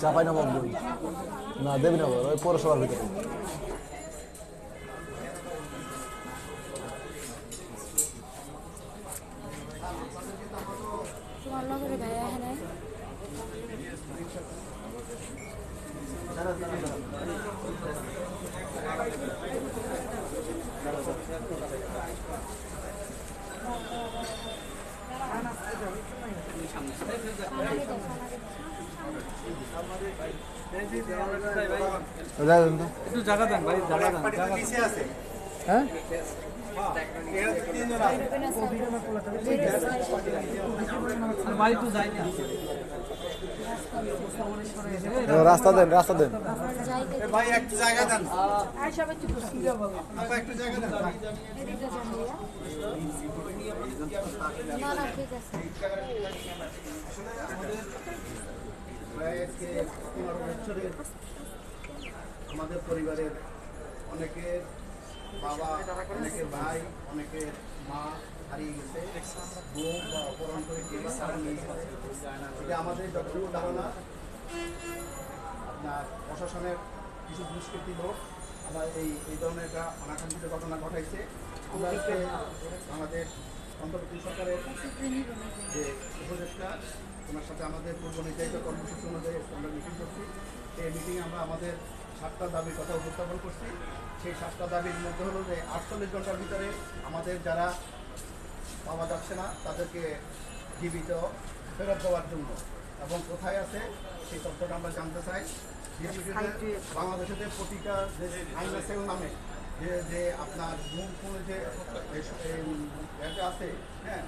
চাপাই না বন্ধু না দেবি ওই পৌরসভার ভিতরে। একটু জায়গা দেন ভাই জায়গা দেন জায়গা হ্যাঁ আর ভাই একটু যাই না এবার রাস্তা দেন রাস্তা দেন। ভাই একটু জায়গা দেন। একটু জায়গা আমাদের পরিবারের অনেকের বাবা অনেকের ভাই অনেকের মা করে এটা আমাদের ধারণা, আপনার প্রশাসনের কিছু দুষ্কৃতি লোক আবার এই এই ধরনের একটা অনাকাঙ্ক্ষিত ঘটনা ঘটাইছে আমাদের অন্তর্বর্তী সরকারের যে উপদেষ্টা, ওনার সাথে আমাদের পূর্ব নির্ধারিত কর্মসূচি অনুযায়ী আমরা মিটিং করছি। সেই মিটিংয়ে আমরা আমাদের সাতটা দাবির কথা উপস্থাপন করছি। সেই সাতটা দাবির মধ্যে হলো যে আটচল্লিশ ঘণ্টার ভিতরে আমাদের যারা পাওয়া যাচ্ছে না তাদেরকে জীবিত ফেরত দেওয়ার জন্য এবং কোথায় আছে সেই তথ্যটা আমরা জানতে চাই বাংলাদেশে প্রতিটা যে আইন আছে নামে যে যে আপনার মূল মূল যে আছে হ্যাঁ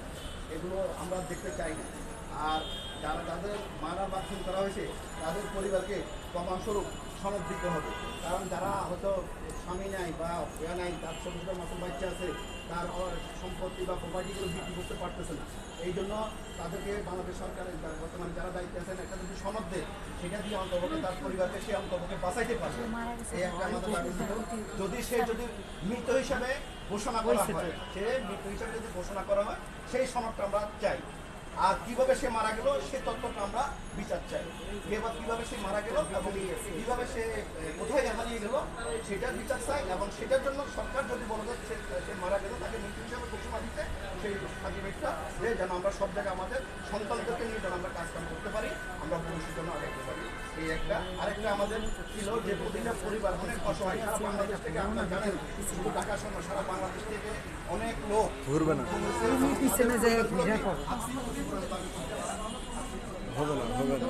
এগুলো আমরা দেখতে চাই না আর যারা যাদের মারা বা খুন করা হয়েছে তাদের পরিবারকে প্রমাণস্বরূপ সনদ দিতে হবে। কারণ যারা হয়তো স্বামী নাই বা ইয়া নাই তার ছোটো ছোটো মতো বাচ্চা আছে তার সম্পত্তি বা প্রপার্টিগুলো বিক্রি করতে পারতেছে না। এই জন্য তাদেরকে বাংলাদেশ সরকারের যারা বর্তমানে যারা দায়িত্বে আছেন একটা যদি সনদ দেয় সেটা দিয়ে অন্তর্ভুক্ত তার পরিবারকে সে অন্তর্ভুক্ত বাঁচাইতে পারবে। এই একটা আমাদের দাবি যদি সে যদি মৃত হিসাবে ঘোষণা করা হয় সে মৃত হিসাবে যদি ঘোষণা করা হয় সেই সনদটা আমরা চাই। আর কীভাবে সে মারা গেল, সে তথ্যটা আমরা বিচার চাই। এবার কীভাবে সে মারা গেল এবং কীভাবে সে কোথায় হারিয়ে গেল, সেটার বিচার চাই এবং সেটার জন্য সরকার যদি বলে যাচ্ছে সে মারা গেল, তাকে মৃত্যু হিসাবে ঘোষণা দিতে সেই সার্টিফিকেটটা যে যেন আমরা সব জায়গায় আমাদের সন্তানদেরকে নিয়ে যেন আমরা কাজকাম করতে পারি, আমরা ভবিষ্যৎ জন্য আগাতে পারি। এই একটা। আরেকটা আমাদের ছিল যে প্রতিটা পরিবার অনেক অসহায় সারা বাংলাদেশ থেকে আপনারা জানেন শুধু ঢাকা শহর সারা বাংলাদেশ থেকে অনেক লোক ঘুরবে না। পিছনে যে হবে না হবে না।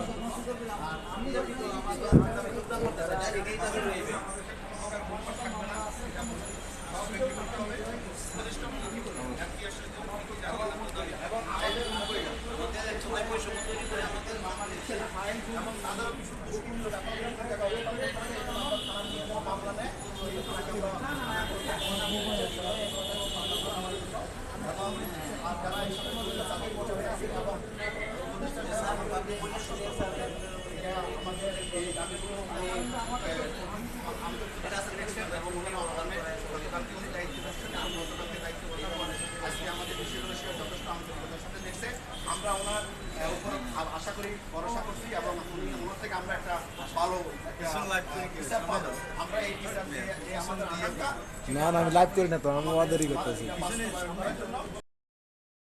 আমরা ওনার উপর আশা করি ভরসা করছি এবং উনি থেকে আমরা একটা ভালো একটা হিসাব পাবো আমরা এই হিসাব দিয়ে যে আমাদের আশঙ্কা না না আমি লাইভ করি না তো আমি ওদেরই করতেছি বাস্তবায়ন করার জন্য